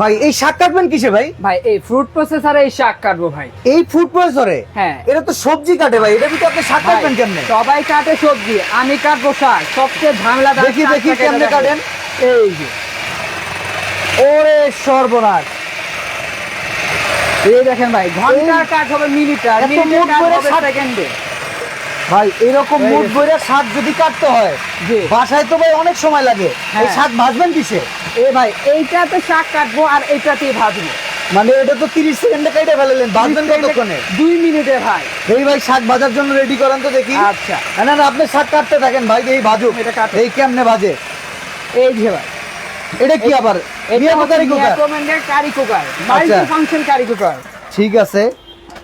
ভাই এই শাক কাটবেন কিসে ভাই? ভাই এই ফ্রুট প্রসেসরে এই শাক কাটবো ভাই। এই ফুড প্রসেসরে হ্যাঁ। এটা তো সবজি কাটে ভাই এটা ভিতরে আপনি শাক কাটবেন কেমনে? সবাই কাটে সবজি আমি কাটবো শাক। সবচেয়ে ঝামেলা দেখি, দেখি, কেমনে কাটেন? এই যে। ওরে সর্বনাশ। এই দেখেন ভাই ঘণ্টার কাজ হবে মিনিটে আর এত মিনিটের মুখ কাজ হবে সেকেন্ডে ভাই এরকম এই মুখ যে। শাক যদি কাটতে হয়। বাসায় তো ভাই অনেক সময় লাগে। এই হ্যাঁ। শাক ভাজবেন কিসে? এ ভাই এইটাতে শাক কাটবো আর এইটাতেই ভাজবো। মানে এটা তো 30 সেকেন্ডে কেটে ফেলেলেন ভাজবেন কতক্ষণে? দুই মিনিটে ভাই। এই ভাই শাক ভাজার জন্য রেডি করেন তো দেখি। আচ্ছা। না, না আপনি শাক কাটতে থাকেন ভাই এই ভাজুক। এটা কাটে এই কেমনে ভাজে? এই যে ভাই। এটা কি আবার? মিয়া cookery. Cooker curry cooker multi function curry cooker ঠিক আছে।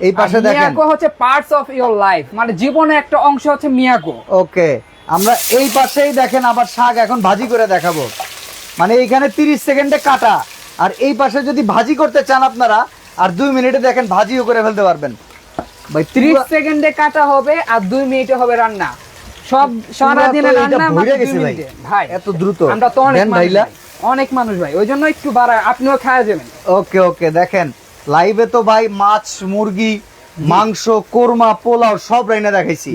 এই পাশে দেখেন। মিয়াকো হচ্ছে পার্টস অফ ইওর লাইফ মানে জীবনের একটা অংশ হচ্ছে মিয়াকো ওকে আমরা এই পাশেই দেখেন আবার শাক এখন ভাজি করে দেখাবো। মানে এইখানে 30 সেকেন্ডে কাটা। আর এই পাশে যদি ভাজি করতে চান আপনারা আর দুই মিনিটে দেখেন ভাজিও করে ফেলতে পারবেন। ভাই ত্রিশ ত্রিশ সেকেন্ডে কাটা হবে আর দুই মিনিটে হবে রান্না। সব সারাদিনে রান্না মাত্র দুই মিনিটে। ভাই এত দ্রুত। আমরা তো অনেক মানুষ ভাই, অনেক মানুষ ভাই। ওই জন্য একটু বাড়ায় আপনিও খাওয়া যাবেন। ওকে ওকে দেখেন। লাইভে তো ভাই মাছ মুরগি মাংস কোরমা পোলাও সব রাইনা দেখাইছি।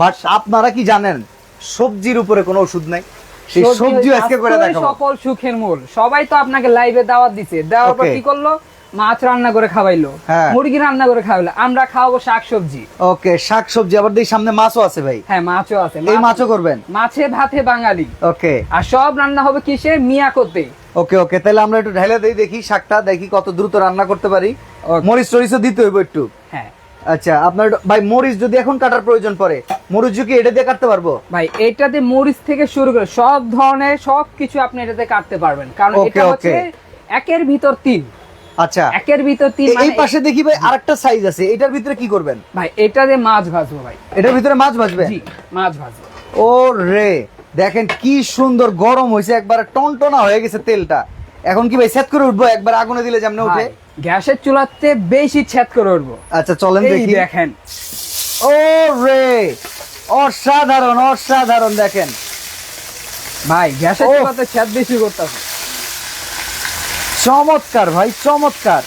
বাট আপনারা কি জানেন সবজির উপরে কোনো ওষুধ নাই? সেই সবজি আজকে করে দেখাবো। সকল সুখের মূল। সবাই তো আপনাকে লাইভে দাওয়াত দিছে। দেওয়ার পর কি করল? মাছ রান্না করে খাওয়াইলো হ্যাঁ। মুরগি রান্না করে খাওয়াইলো আমরা খাওয়াবো শাক সবজি ওকে শাক সবজি আবার দেখি সামনে মাছও আছে ভাই। হ্যাঁ মাছও আছে। এই মাছ- মাছও করবেন? মাছে ভাতে বাঙালি। ওকে। আর সব রান্না হবে কিসে? মিয়াকোতে। ওকে ওকে তাহলে আমরা একটু ঢেলে দিই দেখি শাকটা দেখি কত দ্রুত রান্না করতে পারি। মরিচ টরিচও দিতে হইব একটু। হ্যাঁ। আচ্ছা আপনার ভাই মরিচ যদি এখন কাটার প্রয়োজন পড়ে মরিচ কি এটা দিয়ে কাটতে পারব? ভাই এটাতে মরিচ থেকে শুরু করে সব ধরনের সব কিছু আপনি এটাতে কাটতে পারবেন। কারণ এটা হচ্ছে একের ভিতর তিন। আচ্ছা। একের ভিতর তিন এই মানে পাশে দেখি ভাই আরেকটা সাইজ আছে। এটার ভিতরে কি করবেন? ভাই এটাতে মাছ ভাজবো ভাই। এটার ভিতরে মাছ ভাজবেন? জি মাছ ভাজবো। ও রে দেখেন কি সুন্দর গরম হয়েছে। একবার টনটনা হয়ে গেছে তেলটা। এখন কি ভাই সেট করে উঠবো? একবার আগুনে দিলে যেমন উঠে? গ্যাসের চুলাতে বেশি ছেদ করে উঠবো। আচ্ছা চলেন দেখি। দেখেন। ও রে অসাধারণ অসাধারণ দেখেন। ভাই গ্যাসের। চুলাতে ছেদ বেশি করতেছে চমৎকার ভাই চমৎকার।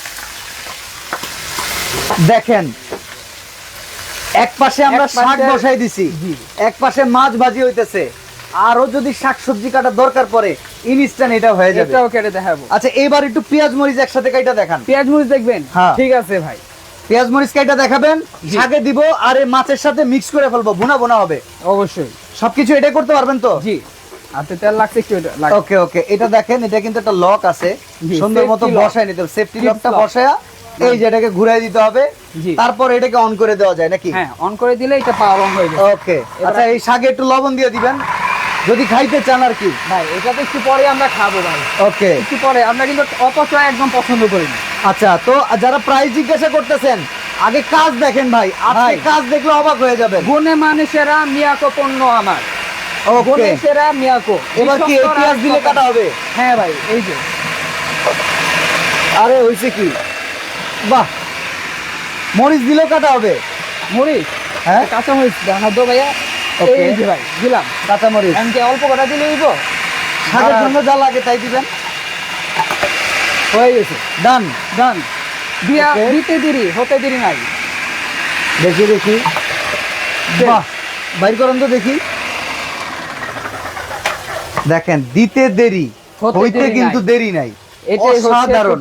দেখেন এক পাশে আমরা শাক বসাই দিছি এক পাশে মাছ ভাজি হইতেছে। আরও যদি শাক সবজি কাটার দরকার পড়ে ইনস্ট্যান্ট এটা হয়ে যাবে। এটাও কেটে দেখাবো। আচ্ছা এবার একটু পেঁয়াজ মরিচ একসাথে কাইটা দেখান। পেঁয়াজ মরিচ দেখবেন? হ্যাঁ। ঠিক আছে ভাই। পেঁয়াজ মরিচ কাইটা দেখাবেন। শাকে দিব আর এই মাছের সাথে মিক্স করে ফেলব বোনা বোনা হবে। অবশ্যই। সবকিছু এটাই করতে পারবেন তো? জি। হাতে তেল লাগছে একটু ওকে ওকে এটা দেখেন এটা কিন্তু একটা লক আছে। সুন্দর মতো বসায় নিতে হবে সেফটি লকটা বসায়া এই যে ঘুরাই দিতে হবে। তারপর এটাকে অন করে দেওয়া যায় নাকি? হ্যাঁ অন করে দিলে এটা পাওয়ার অন হয়ে যাবে। ওকে আচ্ছা এই শাকে একটু লবণ দিয়ে দিবেন। যদি খাইতে চান আর কি। ভাই এটা তো একটু পরে আমরা খাব ভাই। ওকে। একটু পরে আমরা কিন্তু অপচয় একদম পছন্দ করি না। আচ্ছা তো যারা প্রাইস জিজ্ঞাসা করতেছেন আগে কাজ দেখেন ভাই। আজকে। কাজ দেখলে অবাক হয়ে যাবে গুণে মানে সেরা মিয়াকো পণ্য আমার। ওকে। গুণে সেরা মিয়াকো এবার কি এই পেঁয়াজ দিলে কাটা হবে? হ্যাঁ ভাই এই যে। আরে হইছে কি? বাহ। মরিচ দিলেও কাটা হবে? মরিচ? হ্যাঁ? কাঁচা মরিচ ভাইয়া। এই যে ভাই দিলাম। কাঁচা মরিচ। এমনকি অল্প কটা দিলে জন্য যা লাগে তাই দিবেন। হয়ে গেছে। ডান। ডান। দিয়া দিতে দেরি হতে দেরি নাই। দেখি দেখি। বাহ। বাইর করেন তো দেখি। দেখেন দিতে দেরি হইতে কিন্তু দেরি নাই। অসাধারণ।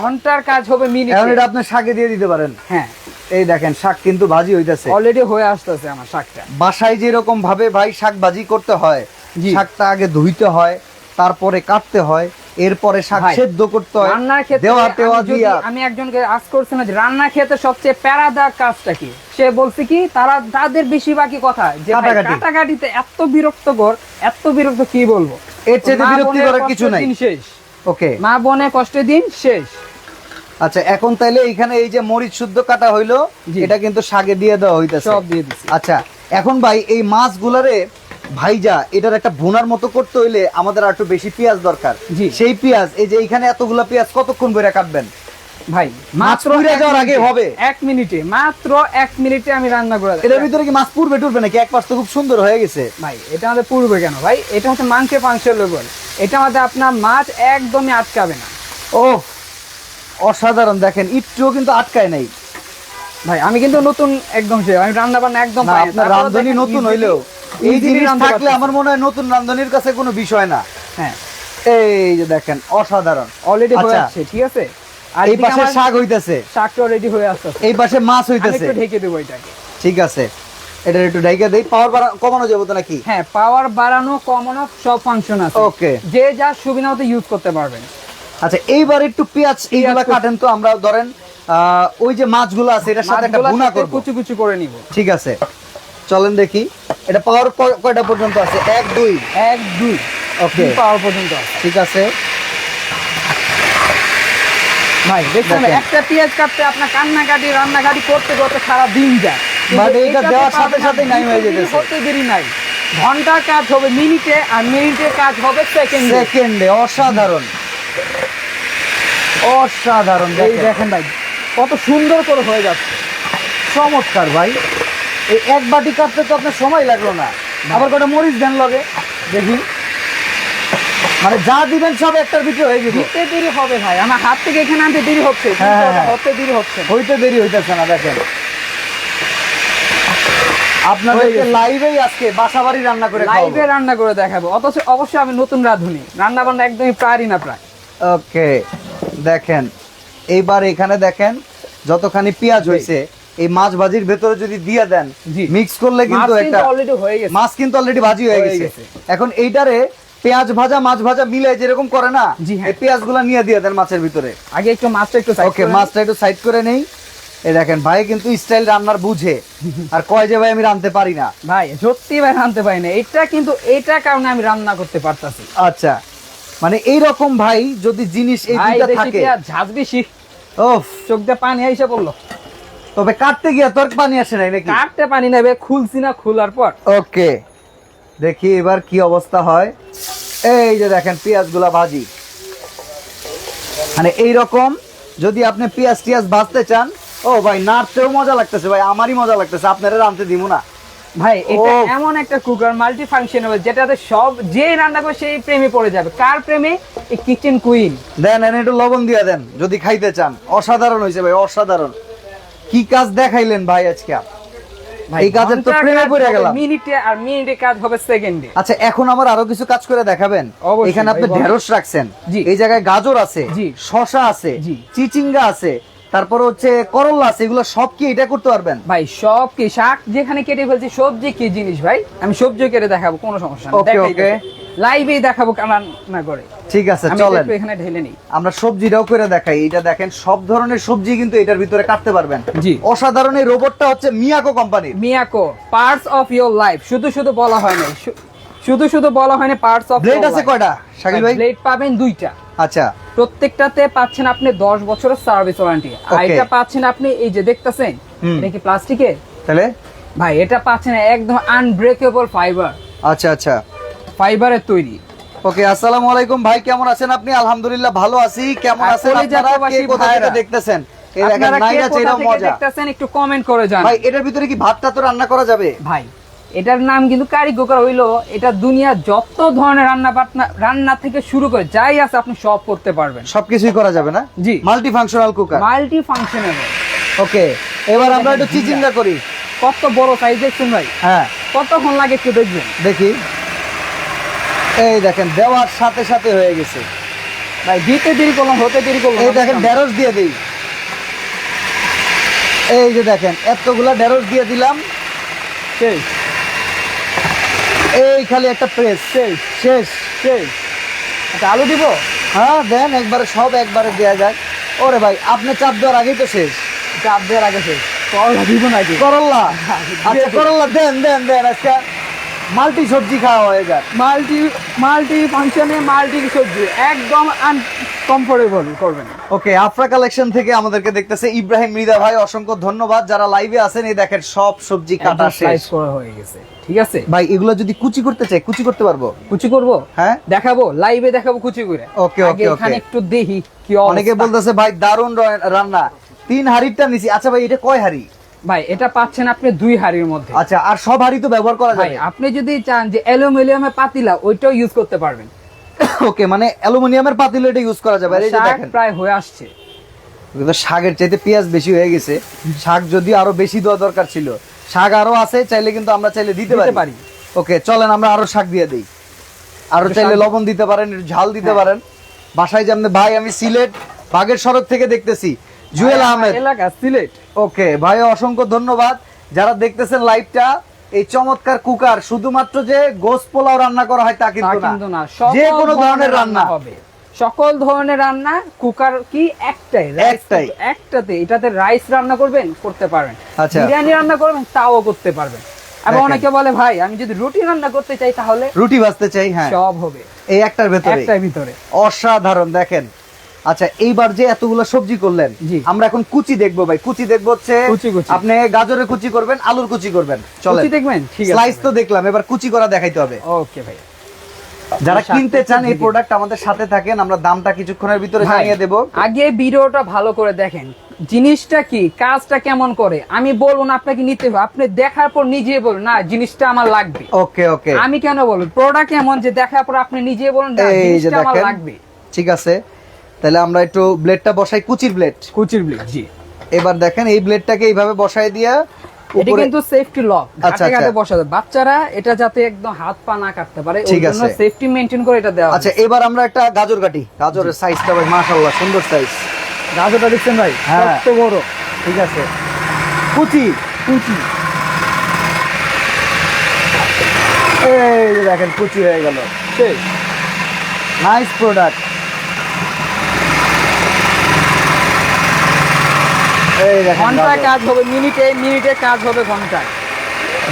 ঘণ্টার কাজ হবে এখন মিনিটে এটা আপনি শাকে দিয়ে দিতে পারেন। হ্যাঁ। এই দেখেন শাক কিন্তু ভাজি হইতাছে। অলরেডি হয়ে আসতেছে আমার শাকটা। বাসায় যেরকম ভাবে ভাই শাক ভাজি করতে হয়। শাকটা আগে ধুইতে হয় তারপরে কাটতে হয় এরপরে শাক সেদ্ধ করতে হয় রান্নার ক্ষেত্রে আমি একজনকে আজ করছিলাম যে রান্নার ক্ষেত্রে সবচেয়ে প্যারাদার কাজটা কি? সে বলছে কি তারা তাদের বেশিরভাগই কথা যে। কাটাকাটিতে এত বিরক্তকর এত বিরক্ত কি বলব? এর চেয়ে বিরক্তি করার কিছু নাই। শেষ। ওকে। মা বনে কষ্টের দিন শেষ। আচ্ছা এখন তাইলে এখানে এই যে মরিচ শুদ্ধ কাটা হইল। এটা কিন্তু শাকে দিয়ে দেওয়া হইতাছে। সব দিয়ে দিচ্ছি আচ্ছা এখন ভাই এই মাছগুলারে ভাইজা এটার একটা ভুনার মতো করতে হইলে আমাদের আর একটু বেশি পেঁয়াজ দরকার। সেই পেঁয়াজ এই যে এখানে এতগুলা পেঁয়াজ কতক্ষণ করে কাটবেন? ভাই মাছ যাওয়ার আগে হবে? এক মিনিটে মাত্র এক মিনিটে আমি রান্না করে এটার ভিতরে কি মাছ পুরবে টুরবে নাকি? এক পাশ তো খুব সুন্দর হয়ে গেছে। ভাই এটা আমাদের পূর্বে কেন? ভাই এটা হচ্ছে মাংসের মাংসের লেবল এটা আমাদের আপনার মাছ একদমই আটকাবে না। ও অসাধারণ। দেখেন একটুও কিন্তু আটকায় নাই। ভাই আমি কিন্তু নতুন একদম আমি রান্না বান্না একদম রান্ধনি নতুন হইলেও। এই জিনিস থাকলে আমার মনে হয় নতুন রান্ধনির কাছে কোনো বিষয় না। হ্যাঁ। এই যে দেখেন অসাধারণ। অলরেডি হয়ে আচ্ছা, আসছে ঠিক আছে? আর এই পাশে শাক হইতেছে। শাকটা রেডি হয়ে আসছে। এই পাশে মাছ হইতেছে। একটু ঢেকে দেবো এটাকে। ঠিক আছে। এটা একটু ঢাইকা দেই। পাওয়ার কমানো যাবে তো নাকি? হ্যাঁ পাওয়ার বাড়ানো কমানো সব ফাংশন আছে। ওকে যে যা সুবিধা মতো ইউজ করতে পারবেন। আচ্ছা এইবার একটু পেঁয়াজ এইগুলা কাটেন তো আমরা ধরেন আহ, ওই যে মাছগুলো আছে এটার সাথে একটা ভুনা করব। কুচি কুচি করে নিব। ঠিক আছে। চলেন দেখি। এটা পাওয়ার কয়টা পর্যন্ত আছে? এক দুই? এক দুই। ওকে পাওয়ার পর্যন্ত। ঠিক আছে। ভাই দেখছেন একটা পেঁয়াজ কাটতে আপনার কান্নাকাটি রান্নাকাটি করতে করতে সারা দিন যায়। এইটা এটাতে দেওয়ার সাথে সাথেই নাই হয়ে যেতেছে। হতে দেরি নাই। ঘণ্টার কাজ হবে মিনিটে আর মিনিটের কাজ হবে সেকেন্ডে সেকেন্ডে অসাধারণ। অসাধারণ এই দেখেন। দেখেন ভাই কত সুন্দর করে হয়ে যাচ্ছে। চমৎকার ভাই। এই এক বাটি কাটতে তো আপনার সময় লাগল না। আবার কটা মরিচ দেন লগে? দেখি। মানে যা দিবেন সব একটার ভিতরে হয়ে যাবে দিতে দেরি হবে ভাই। আমার হাত থেকে এখানে আনতে দেরি হচ্ছে। হ্যাঁ, কিন্তু হ্যাঁ। হতে দেরি হচ্ছে হইতে দেরি হইতেছে না দেখেন। আপনাদের লাইভেই আজকে বাসা বাড়ি রান্না করে লাইভে রান্না করে দেখাবো। অথচ অবশ্যই আমি নতুন রাঁধুনি। রান্না বান্না একদমই প্রায়ই না প্রায়। ওকে দেখেন। এইবার এখানে দেখেন যতখানি পেঁয়াজ হয়েছে এই মাছ ভাজির ভেতরে যদি দিয়ে দেন মিক্স করলে কিন্তু একটা মাছ কিন্তু অলরেডি ভাজি হয়ে গেছে। এখন এইটারে পেঁয়াজ ভাজা মাছ ভাজা মিলে যেরকম করে না হ্যাঁ। এই পেঁয়াজগুলা নিয়ে দিয়ে দেন মাছের ভিতরে। আগে একটু মাছটা একটু ওকে মাছটা একটু সাইড করে নেই। এই দেখেন ভাই কিন্তু স্টাইল রান্নার বুঝে। আর কয় যে ভাই আমি রাঁধতে পারি না। ভাই সত্যি ভাই রাঁধতে পারি না। এটা কিন্তু এটা কারণে আমি রান্না করতে পারতাছি। আচ্ছা। মানে এই রকম ভাই যদি জিনিস এই দুইটা থাকে। কি আর ঝাঁজ বেশি। ওফ। চোখ দিয়ে পানি এসে পড়ল। তবে কাটতে গিয়ে তোর পানি আসে নাই নাকি? কাটতে পানি নেবে খুলছি না খোলার পর। ওকে। দেখি এবার কি অবস্থা হয়। এই যে দেখেন পেঁয়াজগুলা ভাজি। মানে এই রকম যদি আপনি পেঁয়াজ টিয়াজ ভাজতে চান ও ভাই নাড়তেও মজা লাগতেছে ভাই আমারই মজা লাগতেছে আপনারা রাঁধতে দিব না। ভাই এটা এমন একটা কুকার মাল্টি ফাংশনেবল যেটাতে সব যে রান্না করে সেই প্রেমে পড়ে যাবে। কার প্রেমে? এই কিচেন কুইন দেন এনে একটু লবণ দিয়ে দেন যদি খাইতে চান। অসাধারণ হয়েছে ভাই অসাধারণ। কি কাজ দেখাইলেন ভাই আজকে? এই কাজের তো প্রেমে পড়ে গেলাম। মিনিটে আর মিনিটে কাজ হবে সেকেন্ডে আচ্ছা এখন আমার আরও কিছু কাজ করে দেখাবেন? এখানে আপনি ঢেঁড়স রাখছেন। এই জায়গায় গাজর আছে জি। শশা আছে জি। চিচিঙ্গা আছে তারপর হচ্ছে করল্লা আছে এগুলো সব কি এটা করতে পারবেন? ভাই সব কি শাক যেখানে কেটে ফেলছি সবজি কি জিনিস ভাই? আমি সবজি কেটে দেখাবো কোনো সমস্যা Okay, okay. লাইভেই দেখাবো রান্না করে ঠিক আছে চলেন। এখানে ঢেলে নিই। আমরা সবজিটাও করে দেখাই। এটা দেখেন সব ধরনের সবজি কিন্তু এটার ভিতরে কাটতে পারবেন। জি। অসাধারণ এই রোবটটা হচ্ছে মিয়াকো কোম্পানির Miyako parts of your life শুধু শুধু বলা হয় না শুধু শুধু বলা হয় না পার্টস অফ ব্লেড আছে কয়টা শাকিল ভাই? ব্লেড পাবেন দুইটা। আচ্ছা। প্রত্যেকটাতে পাচ্ছেন আপনি দশ বছরের সার্ভিস ওয়ারেন্টি আর এটা পাচ্ছেন আপনি এই যে দেখতেছেন। এটা কি প্লাস্টিকের তাহলে? ভাই এটা পাচ্ছেন একদম আনব্রেকেবল ফাইবার আচ্ছা আচ্ছা। ফাইবারের তৈরি। ওকে আসসালামু আলাইকুম। ভাই কেমন আছেন আপনি? আলহামদুলিল্লাহ ভালো আছি। কেমন আছেন আপনারা? কে কোথা থেকে দেখতেছেন? দেখতেছেন একটু কমেন্ট করে জানান ভাই এটার ভিতরে কি ভাতটা তো রান্না করা যাবে? ভাই এটার নাম কিন্তু কারি কুকার হইল এটা দুনিয়া যত ধরনের রান্না বাটনা রান্না থেকে শুরু করে যাই আছে আপনি সব করতে পারবেন। সবকিছুই করা যাবে না? জি। Multi functional cooker multi functional okay এবার আমরা একটু চিচিঙ্গা করি। কত বড় সাইজ দেখছেন ভাই? হ্যাঁ। কতক্ষণ লাগে একটু দেখবেন? দেখি। এই দেখেন দেওয়ার সাথে সাথে হয়ে গেছে। ভাই দিতে দেরি করলাম হতে দেরি করলাম এই দেখেন ঢেঁড়স দিয়ে দিই। এই যে দেখেন এতগুলা ঢেঁড়স দিয়ে দিলাম। শেষ এই খালি একটা প্রেস শেষ শেষ শেষ আচ্ছা আলু দিব? হ্যাঁ দেন একবারে সব একবারে দেওয়া যায়। ওরে ভাই আপনি চাপ দেওয়ার আগেই তো শেষ। চাপ দেওয়ার আগে শেষ। করলা দিব নাকি? করল্লা আচ্ছা করল্লা দেন দেন দেন আজকে মাল্টি সবজি খাওয়া হয়ে যাক মাল্টি মাল্টি ফাংশনে মাল্টি সবজি একদম আনকমফোর্টেবল করবেন ওকে আফরা কালেকশন থেকে আমাদেরকে দেখতেছে ইব্রাহিম মৃদা ভাই অসংখ্য ধন্যবাদ। যারা লাইভে আছেন এই দেখেন সব সবজি কাটা শেষ। করা হয়ে গেছে ঠিক আছে? ভাই এগুলো যদি কুচি করতে চাই কুচি করতে পারব? কুচি করব? হ্যাঁ? দেখাবো লাইভে দেখাবো কুচি করে। ওকে, ওকে, এখানে ওকে। একটু দেখি কি অনেকে। বলতেছে ভাই দারুণ রান্না। তিন হাড়িটা নিছি। আচ্ছা ভাই এটা কয় হাড়ি? ভাই এটা পাচ্ছেন আপনি দুই হাড়ির মধ্যে। আচ্ছা আর সব হাড়ি তো ব্যবহার করা যায় আপনি যদি চান যে অ্যালুমিনিয়ামের পাতিলা ওইটাও ইউজ করতে পারবেন। ওকে মানে অ্যালুমিনিয়ামের পাতিলা এটা ইউজ করা যাবে। আর এই যে শাক দেখেন। প্রায় হয়ে আসছে। কিন্তু শাকের চাইতে পেঁয়াজ বেশি হয়ে গেছে। শাক যদি আরও বেশি দেওয়া দরকার ছিল। শাক আরও আছে চাইলে কিন্তু আমরা চাইলে দিতে পারি। ওকে চলেন আমরা আরও শাক দিয়ে দিই। আরও চাইলে লবণ দিতে পারেন ঝাল দিতে হ্যাঁ। পারেন। বাসায় যেমন ভাই আমি সিলেট বাগের সড়ক থেকে দেখতেছি। জুয়েল আহমেদ। এলাকা সিলেট। ওকে ভাই অসংখ্য ধন্যবাদ। যারা দেখতেছেন লাইভটা এই চমৎকার কুকার শুধুমাত্র যে গোস পোলাও রান্না করা হয় তা কিন্তু না। যে কোনো ধরনের রান্না হবে। সকল ধরনের রান্না কুকার কি? একটাই একটাই। একটাতে এটাতে রাইস রান্না করবেন করতে পারবেন। আচ্ছা। বিরিয়ানি রান্না করবেন তাও করতে পারবেন। আবার অনেকে বলে ভাই আমি যদি রুটি রান্না করতে চাই তাহলে রুটি ভাজতে চাই হ্যাঁ। সব হবে। এই একটার ভেতরে একটার ভিতরে। অসাধারণ দেখেন। আচ্ছা এইবার যে এতগুলো সবজি করলেন আমরা এখন কুচি দেখব ভাই। কুচি দেখব হচ্ছে। আপনি গাজরের কুচি করবেন আলুর কুচি করবেন। কুচি দেখবেন? স্লাইস তো দেখলাম এবার কুচি করা দেখাইতে হবে। ওকে ভাই। যারা কিনতে চান এই প্রোডাক্ট আমাদের সাথে থাকেন আমরা দামটা কিছুক্ষণের ভিতরে জানিয়ে দেব। আগে ভিডিওটা ভালো করে দেখেন। জিনিসটা কি কাজটা কেমন করে? আমি বলব না আপনাকে নিতে হবে আপনি দেখার পর নিজে বলুন না জিনিসটা আমার লাগবে। ওকে ওকে আমি কেন বলব? প্রোডাক্ট এমন যে দেখার পর আপনি নিজে বলুন না, জিনিসটা আমার লাগবে। ঠিক আছে। তাহলে আমরা একটু ব্লেডটা বসাই কুচির ব্লেড কুচির ব্লেড জি। এবার দেখেন এই ব্লেডটাকে এইভাবে বসাই দিয়া এটা কিন্তু সেফটি লক আচ্ছা, ঘাটে আচ্ছা। বসাতে বাচ্চারা এটা যাতে একদম হাত পা না কাটতে পারে ওই জন্য সেফটি মেনটেন করে এটা দেওয়া আচ্ছা এবার আমরা একটা গাজর কাটি। গাজরের সাইজটা ভাই মাশাআল্লাহ সুন্দর সাইজ গাজরটা দেখছেন ভাই? হ্যাঁ। কত বড়? ঠিক আছে। কুচি কুচি। এই দেখেন কুচি হয়ে গেল। শেষ। নাইস প্রোডাক্ট এই দেখেন ঘন্টায় কাজ হবে মিনিটে মিনিটে কাজ হবে ঘন্টায়।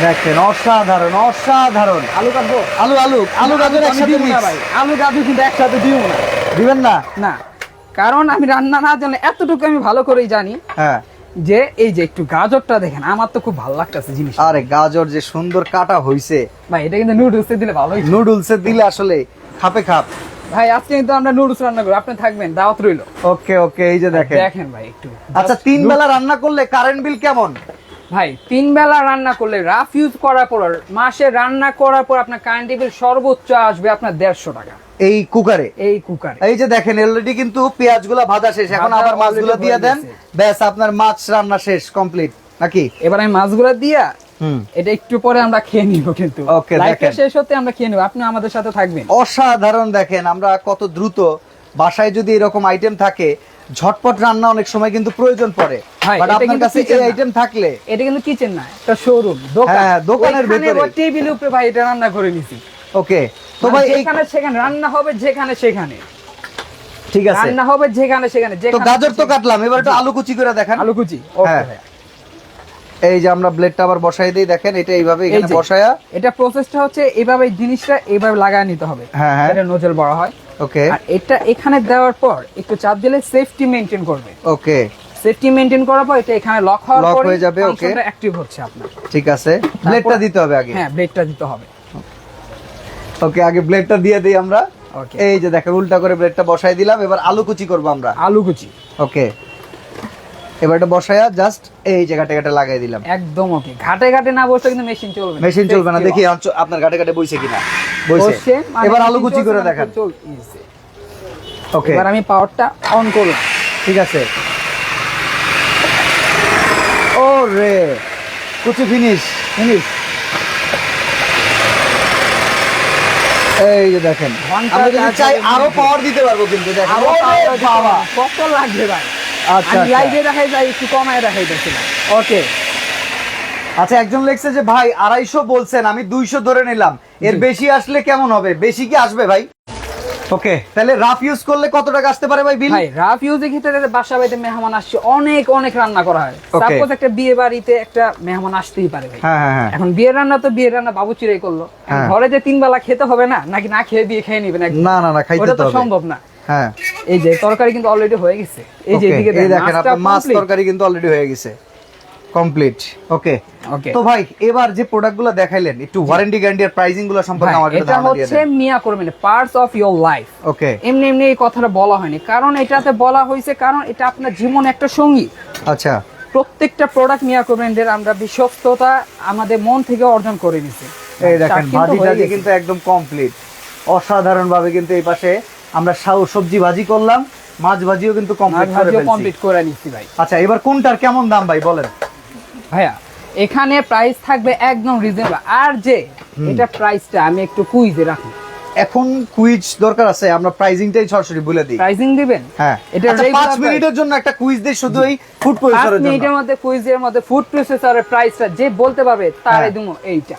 দেখেন অসাধারণ অসাধারণ। আলু কাটবো? আলু আলু আলু গাজর একসাথে ভাই। আলু গাজর কিন্তু একসাথে দিব না। দিবেন না? না। কারণ আমি রান্না না জানলে এতটুকু আমি ভালো করেই জানি হ্যাঁ। যে এই যে একটু গাজরটা দেখেন আমার তো খুব ভালো লাগতেছে জিনিস আরে গাজর যে সুন্দর কাটা হইছে। ভাই এটা কিন্তু নুডলসে দিলে ভালোই নুডলসে দিলে আসলে খাপে খাপ। ভাই আজকে কিন্তু আমরা নুডলস রান্না করি আপনি থাকবেন দাওয়াত রইল। ওকে ওকে এই যে দেখেন। দেখেন ভাই একটু। আচ্ছা তিন বেলা রান্না করলে কারেন্ট বিল কেমন? ভাই তিন বেলা রান্না করলে রাফ ইউজ করার পর মাসে রান্না করার পর আপনার কারেন্ট বিল সর্বোচ্চ আসবে আপনার দেড়শো টাকা। এই কুকারে এই কুকারে এই যে দেখেন অলরেডি কিন্তু পেঁয়াজ ভাজা শেষ। এখন আবার মাছগুলো দিয়ে দেন। ব্যাস আপনার মাছ রান্না শেষ কমপ্লিট নাকি? এবার আমি মাছগুলো দিয়া এটা একটু পরে আমরা খেয়ে নিব কিন্তু। লাইফটা। শেষ হতে আমরা খেয়ে নিব। আপনি আমাদের সাথে থাকবেন। অসাধারণ দেখেন আমরা কত দ্রুত বাসায় যদি এরকম আইটেম থাকে ঝটপট রান্না অনেক সময় কিন্তু প্রয়োজন পড়ে। বাট এটা আপনার কাছে এই আইটেম থাকলে এটা কিন্তু কিচেন না একটা শোরুম দোকান। হ্যাঁ, দোকানের ভেতরে। উপরে ভাই এটা রান্না করে নিছি। ওকে তো মানে ভাই এই যেখানে সেখানে রান্না হবে যেখানে সেখানে। ঠিক আছে। রান্না হবে যেখানে সেখানে তো গাজর তো কাটলাম এবার একটু আলু কুচি করে দেখান। আলু কুচি হ্যাঁ। এই যে আমরা ব্লেডটা আবার বসাই দিই দেখেন এটা এইভাবে এখানে। বসায়া। এটা প্রসেসটা হচ্ছে এইভাবে জিনিসটা এইভাবে লাগায় নিতে হবে। হ্যাঁ, হ্যাঁ। এটা নোজেল বড় হয়। ওকে। আর এটা এখানে দেওয়ার পর একটু চাপ দিলে সেফটি মেনটেন করবে। ওকে। সেফটি মেনটেন করার পর এটা এখানে লক হওয়ার পর হয়ে যাবে, okay. অ্যাক্টিভ হচ্ছে আপনার। ঠিক আছে। ব্লেডটা দিতে হবে আগে। হ্যাঁ ব্লেডটা দিতে হবে। ওকে আগে ব্লেডটা দিয়ে দিই আমরা. এই যে দেখেন উল্টা করে ব্লেডটা বসাই দিলাম এবার আলু কুচি করব আমরা। আলু কুচি। ওকে। এবার এটা বসায়া জাস্ট এই জায়গাটা এটা লাগাই দিলাম। একদম ওকে ঘাটে ঘাটে না বসলে কিন্তু মেশিন চলবে মেশিন চলবে না। দেখি আপনার গাটে গাটে বইছে কিনা? বইছে। মানে এবার আলু কুচি করে দেখান। ওকে এবার আমি পাওয়ারটা অন করলাম। ঠিক আছে। ও রে কুচি ফিনিশ ফিনিশ এই যে দেখেন আমরা যদি চাই আরও পাওয়ার দিতে পারব কিন্তু দেখেন। আরও। কত লাগবে ভাই? আচ্ছা, আচ্ছা। লাইভে দেখাই যাই একটু কমায় দেখাই দিয়েছিলাম ওকে। আচ্ছা একজন লেখছে যে ভাই আড়াইশো বলছেন আমি দুইশো ধরে নিলাম। এর বেশি আসলে কেমন হবে? বেশি কি আসবে ভাই? ওকে। তাহলে রাফ ইউজ করলে কত টাকা আসতে পারে ভাই বিল? ভাই রাফ ইউজের ক্ষেত্রে বাসা বাড়িতে মেহমান আসছে অনেক অনেক রান্না করা হয়. সাপোজ একটা বিয়ে বাড়িতে একটা মেহমান আসতেই পারে ভাই। হ্যাঁ হ্যাঁ হ্যাঁ। এখন বিয়ের রান্না তো বিয়ের রান্না বাবু চিরাই করল। ঘরে যে তিন বেলা খেতে হবে না নাকি না খেয়ে দিয়ে খেয়ে নিবেন? না না না খাইতে তো সম্ভব না। হ্যাঁ। এই যে তরকারি কিন্তু অলরেডি হয়ে গেছে। এই যে এদিকে দেখেন আপনার মাছ তরকারি কিন্তু অলরেডি হয়ে গেছে। Complete okay Okay. তো ভাই এবার যে প্রোডাক্টগুলো দেখাইলেন একটু ওয়ারেন্টি গ্যারান্টি আর প্রাইসিংগুলো সম্পর্কে আমাকে এটা হচ্ছে মিয়া করবেন parts of your life okay এমনি এমনি এই কথাটা বলা হয়নি কারণ এটাতে বলা হয়েছে কারণ এটা আপনার জীবন একটা সঙ্গী। আচ্ছা। প্রত্যেকটা প্রোডাক্ট মিয়া করবেন্ডের আমরা বিশ্বস্ততা আমাদের মন থেকে অর্জন করে নিছি এই দেখেন চার কিন্তু একদম কমপ্লিট অসাধারণ ভাবে কিন্তু এই পাশে আমরা সবজি ভাজি করলাম মাছ ভাজিও কিন্তু কমপ্লিট করে কমপ্লিট করে নিচ্ছি ভাই। আচ্ছা এবার কোনটার কেমন দাম ভাই বলেন। ভাইয়া এখানে প্রাইস থাকবে একদম রিজনেবল আর যে এটা প্রাইসটা আমি একটু কুইজে রাখি। এখন কুইজ দরকার আছে আমরা প্রাইজিংটাই সরাসরি বলে দিই। প্রাইসিং দিবেন? হ্যাঁ। এটা আচ্ছা, regular মিনিটের জন্য একটা কুইজ দিই শুধু এই ফুড প্রসেসরের জন্য। মিনিটের মধ্যে কুইজের মধ্যে ফুড প্রসেসরের প্রাইসটা যে বলতে পারবে তারে হ্যাঁ। দিমো এইটা।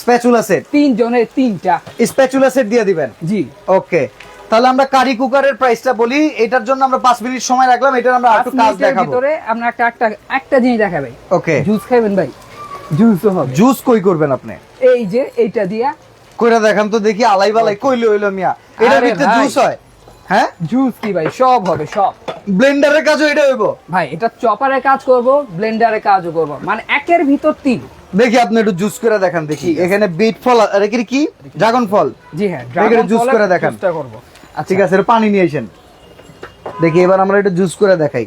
স্প্যাচুলা সেট তিন জনের তিনটা। স্প্যাচুলা সেট দিয়ে দিবেন? জি। ওকে তাহলে আমরা কারি কুকারের প্রাইসটা বলি এটার জন্য আমরা পাঁচ মিনিট সময় রাখলাম এটার আমরা একটু কাজ দেখাবো। ভিতরে আমরা একটা একটা একটা জিনিস দেখাবে। ওকে জুস খাবেন ভাই। জুসও হবে। জুস কই করবেন আপনি? এই যে এইটা দিয়া কইরা দেখান তো দেখি আলাই বালাই কইলে হইল মিয়া? এটার ভিতরে জুস হয়। হ্যাঁ? জুস কি ভাই? সব হবে সব। ব্লেন্ডারের কাজও এটা হইব। ভাই এটা চপারে কাজ করব ব্লেন্ডারে কাজও করব। মানে একের ভিতর তিন। দেখি আপনি একটু জুস করে দেখান দেখি। এখানে বিট ফল আর কি ড্রাগন ফল। জি হ্যাঁ ড্রাগন ফলের করে দেখান। juiceটা করব। ঠিক আছে এটা পানি নিয়ে আসেন। দেখি এবার আমরা একটু জুস করে দেখাই।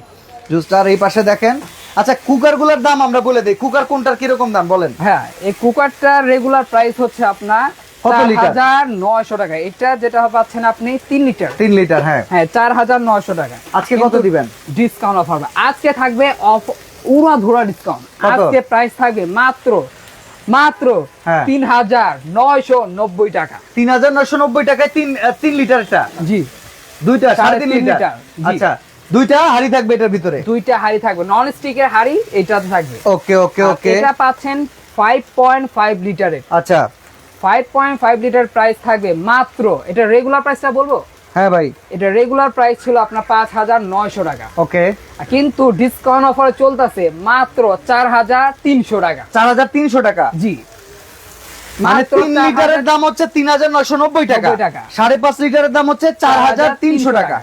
জুসটা আর এই পাশে দেখেন। আচ্ছা কুকারগুলার দাম আমরা বলে দেই। কুকার কোনটার কীরকম দাম বলেন। হ্যাঁ এই কুকারটার রেগুলার প্রাইস হচ্ছে আপনার কত লিটার? হাজার নয়শো টাকা। এটা যেটা পাচ্ছেন আপনি তিন লিটার। তিন লিটার হ্যাঁ। হ্যাঁ চার হাজার নয়শো টাকা। আজকে কত দিবেন? ডিসকাউন্ট অফার আজকে থাকবে অফ উড়া ধুরা ডিসকাউন্ট আজকে প্রাইস থাকবে মাত্র মাত্র হ্যাঁ। তিন হাজার নয়শো নব্বই টাকা। তিন হাজার নয়শো নব্বই টাকায় তিন তিন লিটারটা? জি। দুইটা সাড়ে তিন লিটার? আচ্ছা দুইটা হাড়ি থাকবে এটার ভিতরে? দুইটা হাড়ি থাকবে। নন স্টিকের হাড়ি এটাতে থাকবে। ওকে ওকে ওকে। এটা পাচ্ছেন ফাইভ পয়েন্ট ফাইভ লিটারের। আচ্ছা। Five point five litre price থাকবে মাত্র। এটা রেগুলার প্রাইসটা বলব? হ্যাঁ ভাই। এটা রেগুলার প্রাইস ছিল আপনার পাঁচ হাজার নয়শো টাকা। ওকে। কিন্তু ডিসকাউন্ট অফারে চলতেছে মাত্র চার হাজার তিনশো টাকা। চার হাজার তিনশো টাকা? জি। মানে তিন লিটারের দাম হচ্ছে তিন হাজার নয়শো নব্বই টাকা। সাড়ে পাঁচ লিটারের দাম হচ্ছে চার হাজার তিনশো টাকা।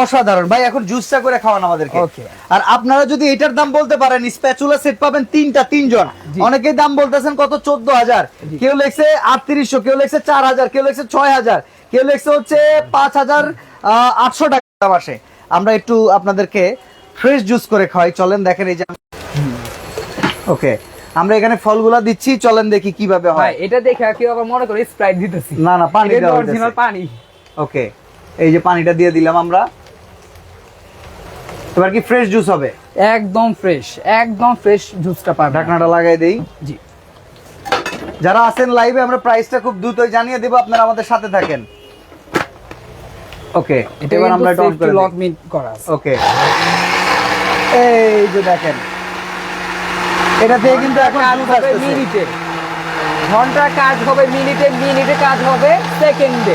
অসাধারণ। ভাই এখন জুসটা করে খাওয়ান আমাদেরকে. আর আপনারা যদি এটার দাম বলতে পারেন স্প্যাচুলা সেট পাবেন তিনটা তিনজন। অনেকেই দাম বলতেছেন কত? চোদ্দ হাজার। কেউ লেখছে আটত্রিশশো কেউ লেখছে চার হাজার কেউ লেখছে ছয় হাজার। লেখছে হচ্ছে পাঁচ হাজার আটশো টাকা দাম আসে আমরা একটু আপনাদেরকে ফ্রেশ জুস করে খাওয়াই। চলেন দেখেন এই যে ওকে আমরা এখানে ফলগুলা দিচ্ছি চলেন দেখি কীভাবে হয়। এটা দেখে কেউ আবার মনে করে স্প্রাইট দিতেছি। না, না, পানি অরিজিনাল পানি। ওকে এই যে পানিটা দিয়ে দিলাম আমরা। এবার কি ফ্রেশ জুস হবে? একদম ফ্রেশ একদম ফ্রেশ জুসটা পাবেন। ঢাকনাটা লাগাই দেই। জি। যারা আছেন লাইভে আমরা প্রাইসটা খুব দ্রুতই জানিয়ে দেব আপনারা আমাদের সাথে থাকেন। ওকে এটা এবার আমরা এটা অন করে লক মিট করা আছে। ওকে এই যে দেখেন এটা থেকে কিন্তু এখন মিনিটে। ঘণ্টা কাজ হবে মিনিটে মিনিটে কাজ হবে সেকেন্ডে।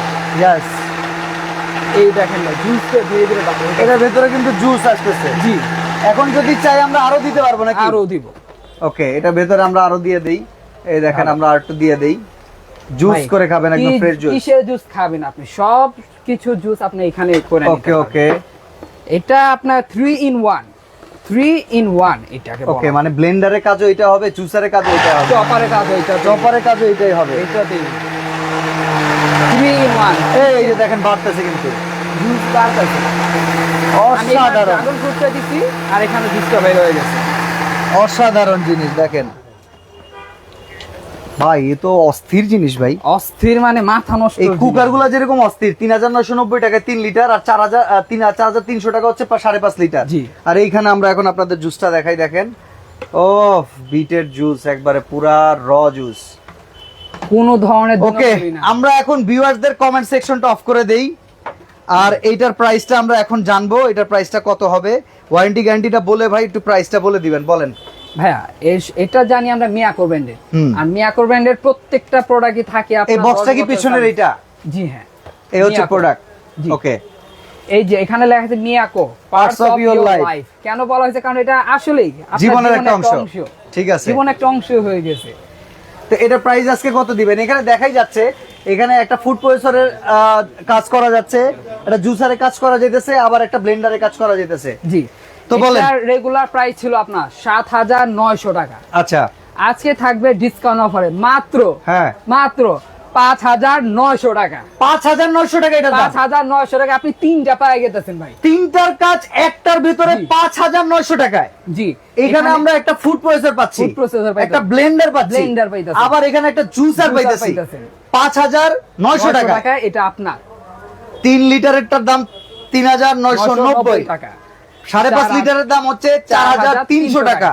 এই দেখেন না জুসটা ধীরে ধীরে বাড়বে। এটার ভেতরে কিন্তু জুস আসতেছে। জি। এখন যদি চাই আমরা আরও দিতে পারব নাকি? আরও দিব। ওকে এটা ভেতরে আমরা আরও দিয়ে দেই। এই দেখেন আমরা আর একটু দিয়ে দেই। জুস করে খাবেন একদম ফ্রেশ জুস কিসের জুস খাবেন আপনি? সব কিছু জুস আপনি এখানে করে ওকে ওকে এটা আপনার three in one three in one এটাকে ওকে মানে ব্লেন্ডারের কাজও এটা হবে জুসারের কাজও এটা হবে। চপারে কাজ এটা চপারের কাজও এটাই হবে। এটাতেই থ্রি ইন ওয়ান এই যে দেখেন বাড়তেছে কিন্তু। জুস বাড়তেছে। অসাধারণ। আর এখানে জুসটা বের হয়ে গেছে। অসাধারণ জিনিস দেখেন। ভাই এ তো অস্থির জিনিস ভাই। অস্থির মানে মাথা নষ্ট এই কুকারগুলা যেরকম অস্থির তিন হাজার নয়শো নব্বই টাকায় তিন লিটার আর চার হাজার তিন চার হাজার তিনশো টাকা হচ্ছে সাড়ে পাঁচ লিটার। জি। আর এইখানে আমরা এখন আপনাদের জুসটা দেখাই দেখেন। ও বিটের জুস একবারে পুরা র জুস কোনো ধরনের ওকে। আমরা এখন ভিউয়ারদের কমেন্ট সেকশনটা অফ করে দেই। আর এইটার প্রাইসটা আমরা এখন জানব এটার প্রাইসটা কত হবে। ওয়ারেন্টি গ্যারান্টিটা বলে ভাই একটু প্রাইসটা বলে দিবেন বলেন। ভাইয়া এটা জানি আমরা মিয়াকো ব্র্যান্ডের। আর মিয়াকো ব্র্যান্ডের প্রত্যেকটা প্রোডাক্টই থাকে এই বক্সটা কি পিছনের। এইটা? জি হ্যাঁ। এই হচ্ছে প্রোডাক্ট জি। ওকে এই যে এখানে লেখা আছে Miyako. Parts of your life। কেন বলা হয়েছে? কারণ এটা আসলেই জীবনের একটা অংশ। ঠিক আছে। জীবন একটা অংশ হয়ে গেছে। তো এটা প্রাইস আজকে কত দিবেন? এখানে দেখাই যাচ্ছে এখানে একটা ফুড প্রসেসরের কাজ করা যাচ্ছে একটা জুসারের কাজ করা যাইতেছে আবার একটা ব্লেন্ডারের কাজ করা যাইতেছে। জি। তো বলেন। রেগুলার প্রাইস ছিল আপনার সাত হাজার নয়শো টাকা। আচ্ছা। আজকে থাকবে ডিসকাউন্ট অফারে মাত্র হ্যাঁ। মাত্র পাঁচ হাজার নয়শো টাকা। পাঁচ হাজার নয়শো টাকা এটা পাঁচ হাজার নয়শো টাকা। আপনি তিনটা পায়ে গেতেছেন ভাই। তিনটার কাজ একটার ভিতরে। পাঁচ হাজার নয়শো টাকায়। জি। এখানে আমরা একটা ফুড প্রসেসর পাচ্ছি। processor পাইতেছি। একটা ব্লেন্ডার পাচ্ছি। Blender পাইতেছি। আবার এখানে একটা জুসার পাইতেছি। পাঁচ হাজার নয়শো টাকা টাকা এটা আপনার। তিন লিটারেরটার দাম তিন হাজার নয়শো নব্বই টাকা। সাড়ে পাঁচ লিটারের দাম হচ্ছে চার হাজার তিনশো টাকা।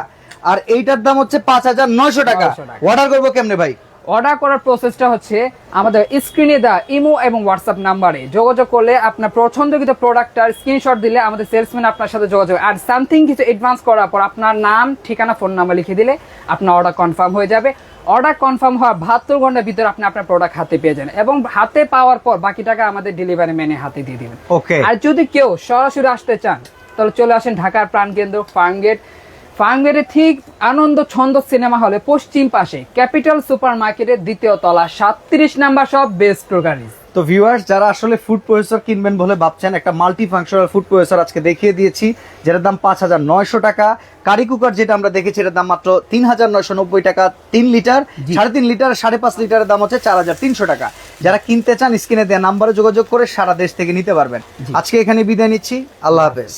আর এইটার দাম হচ্ছে পাঁচ হাজার নয়শো টাকা। অর্ডার করব কেমনে ভাই? অর্ডার করার প্রসেসটা হচ্ছে আমাদের স্ক্রিনে দেওয়া ইমো এবং হোয়াটসঅ্যাপ নাম্বারে যোগাযোগ করলে আপনার পছন্দকৃত প্রোডাক্টটার স্ক্রিনশট দিলে আমাদের সেলসম্যান আপনার সাথে যোগাযোগ আর সামথিং কিছু অ্যাডভান্স করার পর আপনার নাম ঠিকানা ফোন নাম্বার লিখে দিলে আপনার অর্ডার কনফার্ম হয়ে যাবে। অর্ডার কনফার্ম হওয়ার বাহাত্তর ঘণ্টার ভিতরে আপনি আপনার প্রোডাক্ট হাতে পেয়ে যান এবং হাতে পাওয়ার পর বাকি টাকা আমাদের ডেলিভারি ম্যানে হাতে দিয়ে দিবেন। ওকে আর যদি কেউ সরাসরি আসতে চান তাহলে চলে আসেন ঢাকার প্রাণকেন্দ্র ফার্মগেট ফার্মগেটের ঠিক আনন্দ ছন্দ সিনেমা হলে পশ্চিম পাশে ক্যাপিটাল সুপার মার্কেটের দ্বিতীয় তলা সাতত্রিশ নাম্বার সব বেস্ট গ্রোকারিজ তো ভিউয়ার্স যারা আসলে ফুড প্রসেসর কিনবেন বলে ভাবছেন একটা মাল্টি ফাংশনাল ফুড প্রসেসর আজকে দেখিয়ে দিয়েছি যেটার দাম পাঁচ হাজার নয়শো টাকা। কারি কুকার যেটা আমরা দেখেছি এটার দাম মাত্র তিন হাজার নয়শো নব্বই টাকা তিন লিটার সাড়ে তিন লিটার সাড়ে পাঁচ লিটারের দাম হচ্ছে চার হাজার তিনশো টাকা। যারা কিনতে চান স্ক্রিনে দেওয়া নাম্বারে যোগাযোগ করে সারা দেশ থেকে নিতে পারবেন। আজকে এখানে বিদায় নিচ্ছি আল্লাহ হাফেজ।